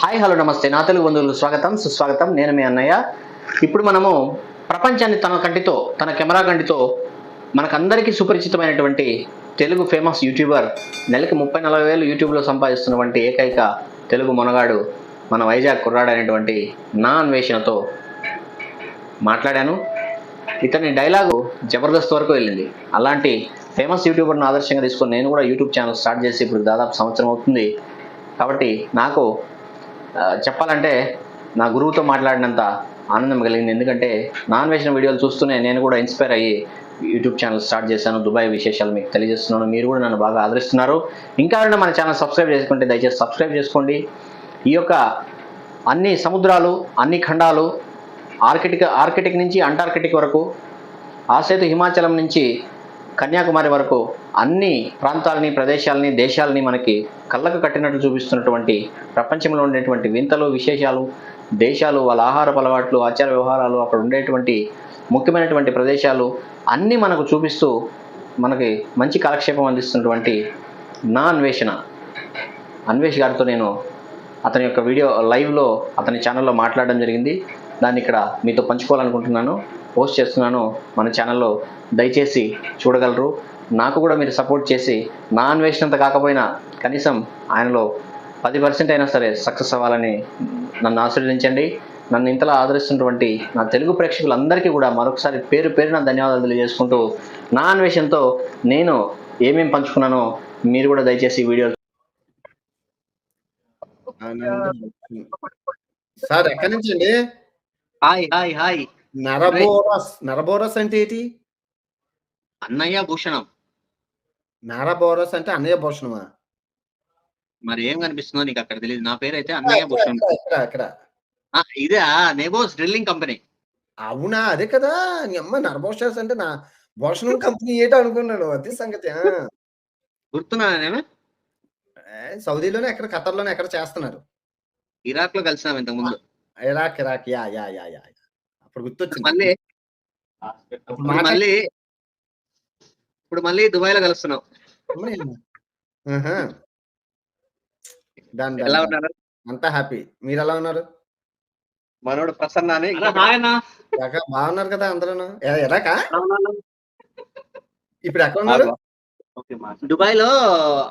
Hi hello నమస్తే. నా తెలుగు బంధువులు స్వాగతం సుస్వాగతం. నేను మీ అన్నయ్య. ఇప్పుడు మనము ప్రపంచాన్ని తన కంటితో తన కెమెరా కంటితో మనకందరికీ సుపరిచితమైనటువంటి తెలుగు ఫేమస్ యూట్యూబర్ నెలకి ముప్పై నలభై వేలు యూట్యూబ్లో సంపాదిస్తున్నటువంటి ఏకైక తెలుగు మొనగాడు మన వైజాగ్ కుర్రాడు అనేటువంటి నా అన్వేషణతో మాట్లాడాను. ఇతని డైలాగు జబర్దస్త్ వరకు వెళ్ళింది. అలాంటి ఫేమస్ యూట్యూబర్ను ఆదర్శంగా తీసుకొని నేను కూడా యూట్యూబ్ ఛానల్ స్టార్ట్ చేసి ఇప్పుడు దాదాపు సంవత్సరం అవుతుంది. కాబట్టి నాకు చెప్పాలంటే నా గురువుతో మాట్లాడినంత ఆనందం కలిగింది. ఎందుకంటే నాన్ వేసిన వీడియోలు చూస్తూనే నేను కూడా ఇన్స్పైర్ అయ్యి యూట్యూబ్ ఛానల్ స్టార్ట్ చేశాను. దుబాయ్ విశేషాలు మీకు తెలియజేస్తున్నాను. మీరు కూడా నన్ను బాగా ఆదరిస్తున్నారు. ఇంకా ఎవరైనా మన ఛానల్ సబ్స్క్రైబ్ చేసుకుంటే దయచేసి సబ్స్క్రైబ్ చేసుకోండి. ఈ యొక్క అన్ని సముద్రాలు అన్ని ఖండాలు ఆర్కిటిక్ ఆర్కిటిక్ నుంచి అంటార్కిటిక్ వరకు ఆసేతు హిమాచలం నుంచి కన్యాకుమారి వరకు అన్ని ప్రాంతాలని ప్రదేశాలని దేశాలని మనకి కళ్ళకు కట్టినట్లు చూపిస్తున్నటువంటి ప్రపంచంలో ఉండేటువంటి వింతలు విశేషాలు దేశాలు వాళ్ళ ఆహారపు అలవాట్లు ఆచార వ్యవహారాలు అక్కడ ఉండేటువంటి ముఖ్యమైనటువంటి ప్రదేశాలు అన్నీ మనకు చూపిస్తూ మనకి మంచి కాలక్షేపం అందిస్తున్నటువంటి నా అన్వేషణ. అన్వేష్ గారితో నేను అతని యొక్క వీడియో లైవ్లో అతని ఛానల్లో మాట్లాడడం జరిగింది. దాన్ని ఇక్కడ మీతో పంచుకోవాలనుకుంటున్నాను. పోస్ట్ చేస్తున్నాను. మన ఛానల్లో దయచేసి చూడగలరు. నాకు కూడా మీరు సపోర్ట్ చేసి నా అన్వేషణంత కాకపోయినా కనీసం ఆయనలో పది పర్సెంట్ అయినా సరే సక్సెస్ అవ్వాలని నన్ను ఆశీర్వదించండి. నన్ను ఇంతలా ఆదరిస్తున్నటువంటి నా తెలుగు ప్రేక్షకులందరికీ కూడా మరొకసారి పేరు పేరున ధన్యవాదాలు తెలియజేసుకుంటూ నా అన్వేషణతో నేను ఏమేం పంచుకున్నానో మీరు కూడా దయచేసి ఈ వీడియో సార్ ఎక్కడి నుంచి అండి హాయ్ హాయ్ హాయ్. నరబోరస్ నరబోరస్ అంటే ఏంటి? అన్నయ్య భూషణం. నరబోరస్ అంటే అన్నయ్య భూషణమా? మరి ఏం కనిపిస్తుందో నీకు అక్కడ తెలియదు నా పేరు అయితే అన్నయ్య భూషణం. ఆ, ఇదే నేబోస్ డ్రిల్లింగ్ కంపెనీ. అవునా? అదే కదా. నీ అమ్మ నరబోషస్ అంటే నా భూషణం కంపెనీ ఏంటో అనుకున్నాను. అదే సంగతి. గుర్తున్నా నేను? సౌదీలోనే ఎక్కడ ఖతర్లోనే ఎక్కడ చేస్తున్నారు? ఇరాక్లో కలిసినాం ఇంతకు ముందు Iraq Iraq. Yeah yeah yeah yeah. అప్పుడు గుర్తొచ్చింది. మళ్ళీ మళ్ళీ ఇప్పుడు మళ్ళీ దుబాయ్లో కలుస్తున్నాం ఎలా. ఉన్నారు? అంతా హ్యాపీ. మీరు ఎలా ఉన్నారు? మనోడు ప్రసన్న అని బాగున్నారు కదా అందరూ ఎరాకా? ఇప్పుడు ఎక్కడ ఉన్నారు? దుబాయ్లో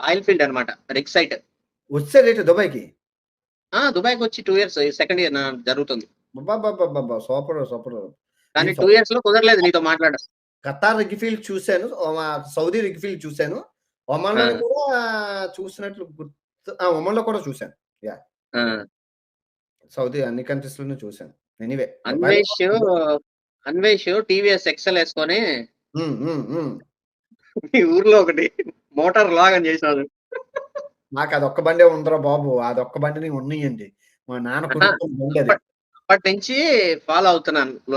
ఆయిల్ ఫీల్డ్ అనమాట రిక్ సైట్. వచ్చే రేటు దుబాయ్కి? ఆ దుబాయ్కి వచ్చి టూ ఇయర్స్ సెకండ్ ఇయర్ జరుగుతుంది. బాబా సూపర్ సూపర్. కానీ టూ ఇయర్స్లో కుదరలేదు నీతో మాట్లాడ ఖతార్ రిగ్ఫీల్డ్ చూశాను ఒమా- సౌదీ రిగ్ఫీల్డ్ చూశాను. ఒమన్లో. కూడా చూసినట్లు గుర్తు ఆ, ఒమన్లో కూడా చూశాను. ఆ, సౌదీ అన్ని కంట్రీస్ లోనూ చూశాను. Anyway. Anvesh Anvesh TVS Excel వేసుకొని మీ ఊర్లో ఒకటి మోటార్ లాగని చేసినాడు నాకు అది ఒక్క బండే ఉందరా బాబు. అది ఒక్క బండి ఉన్నాయండి మా నాన్న అప్పటి నుంచి ఫాలో అవుతున్నాను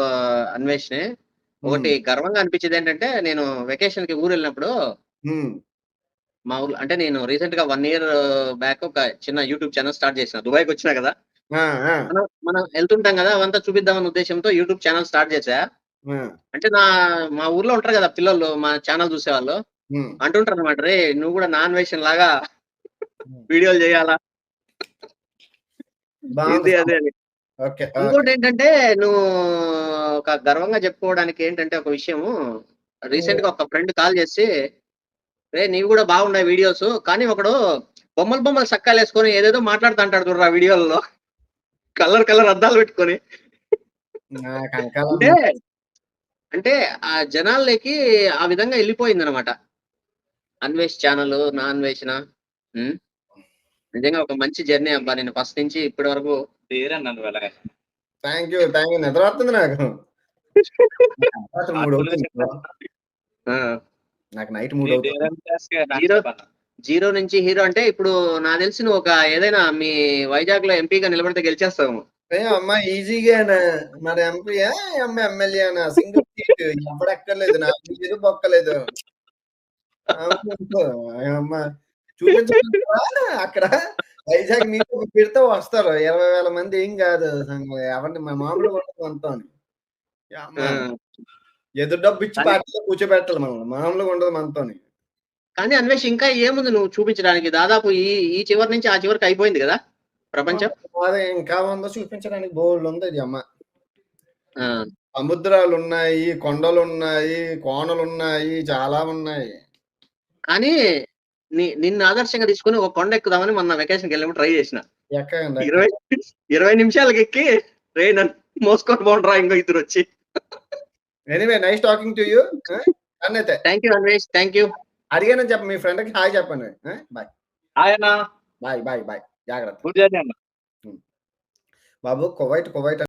అన్వేష్ని. ఒకటి గర్వంగా అనిపించేది ఏంటంటే నేను వెకేషన్కి ఊరు వెళ్ళినప్పుడు మా ఊర్లో అంటే నేను రీసెంట్గా వన్ ఇయర్ బ్యాక్ ఒక చిన్న యూట్యూబ్ ఛానల్ స్టార్ట్ చేసిన దుబాయ్కి వచ్చినా కదా. మనం మనం వెళ్తుంటాం కదా అవంతా చూపిద్దామన్న ఉద్దేశంతో యూట్యూబ్ ఛానల్ స్టార్ట్ చేసా. అంటే నా మా ఊర్లో ఉంటారు కదా పిల్లలు మా ఛానల్ చూసేవాళ్ళు. అంటుంటారు అనమాట రే నువ్వు కూడా నాన్ వేషన్ లాగా వీడియోలు చేయాలా? అదే. ఓకే ఇంకోటి ఏంటంటే నువ్వు ఒక గర్వంగా చెప్పుకోవడానికి ఏంటంటే ఒక విషయము. రీసెంట్గా ఒక ఫ్రెండ్ కాల్ చేసి రే నీవి కూడా బాగున్నాయి వీడియోస్ కానీ ఒకడు బొమ్మలు బొమ్మలు సక్కాలు వేసుకొని ఏదేదో మాట్లాడుతూ అంటాడు చూడరా వీడియోల్లో. కలర్ కలర్ అద్దాలు పెట్టుకొని. అంటే అంటే ఆ జనాల్లోకి ఆ విధంగా వెళ్ళిపోయింది అనమాట అన్వేష్ ఛానల్ నా అన్వేషణ. నిజంగా ఒక మంచి జర్నీ అబ్బా. నేను ఫస్ట్ నుంచి ఇప్పటి వరకు థ్యాంక్ యూ థ్యాంక్ యూ నిద్ర వస్తుంది నాకు. మూడు నాకు నైట్ మూడు అవుతుంది. జీరో నుంచి హీరో అంటే ఇప్పుడు నాకు తెలిసి నువ్వు ఒక ఏదైనా మీ వైజాగ్లో ఎంపీగా నిలబడితే గెలిచేస్తావు. ఏ అమ్మా ఈజీగా మరి ఎంపీ అమ్మ ఎమ్మెల్యే అన్న సింగిల్ సీట్. ఎప్పుడెక్కర్లేదు నాకు ఇది బొక్కలేదు. అమ్మ చూపించు అక్కడ వైజాగ్ మీకు పెడితే వస్తారు. ఇరవై వేల మంది ఏం కాదు ఎవరిని మా మామూలుగా ఉండదు అంతా ఎదురు డబ్బు ఇచ్చి పార్టీలో కూర్చోబెట్టాలి మనం మామూలుగా ఉండదు మనతోని. కానీ అన్వేష్ ఇంకా ఏముంది నువ్వు చూపించడానికి? దాదాపు ఈ ఈ చివరి నుంచి ఆ చివరికి అయిపోయింది కదా ప్రపంచం? అదే ఇంకా ఉందో చూపించడానికి బోల్డ్ ఉంది ఇది అమ్మ. సముద్రాలు ఉన్నాయి కొండలు ఉన్నాయి కోనలు ఉన్నాయి చాలా ఉన్నాయి. కానీ నిన్ను ఆదర్శంగా తీసుకుని ఒక కొండ ఎక్కుదామని మొన్న వెకేషన్కి వెళ్ళినప్పుడు ట్రై చేసిన. ఇరవై ఇరవై నిమిషాలకి ఎక్కి రే నన్ను మోసుకొని పోండ్రా ఇంకో ఇద్దరు వచ్చి anyway nice talking to you అన్నైతే. Thank you Anvesh thank you అడిగానని చెప్ప మీ ఫ్రెండ్కి హాయ్ చెప్పండి. బాయ్ ఆయన బాయ్ బాయ్ బాయ్ జాగ్రత్త. అన్న. బాబు కువైట్ కువైట్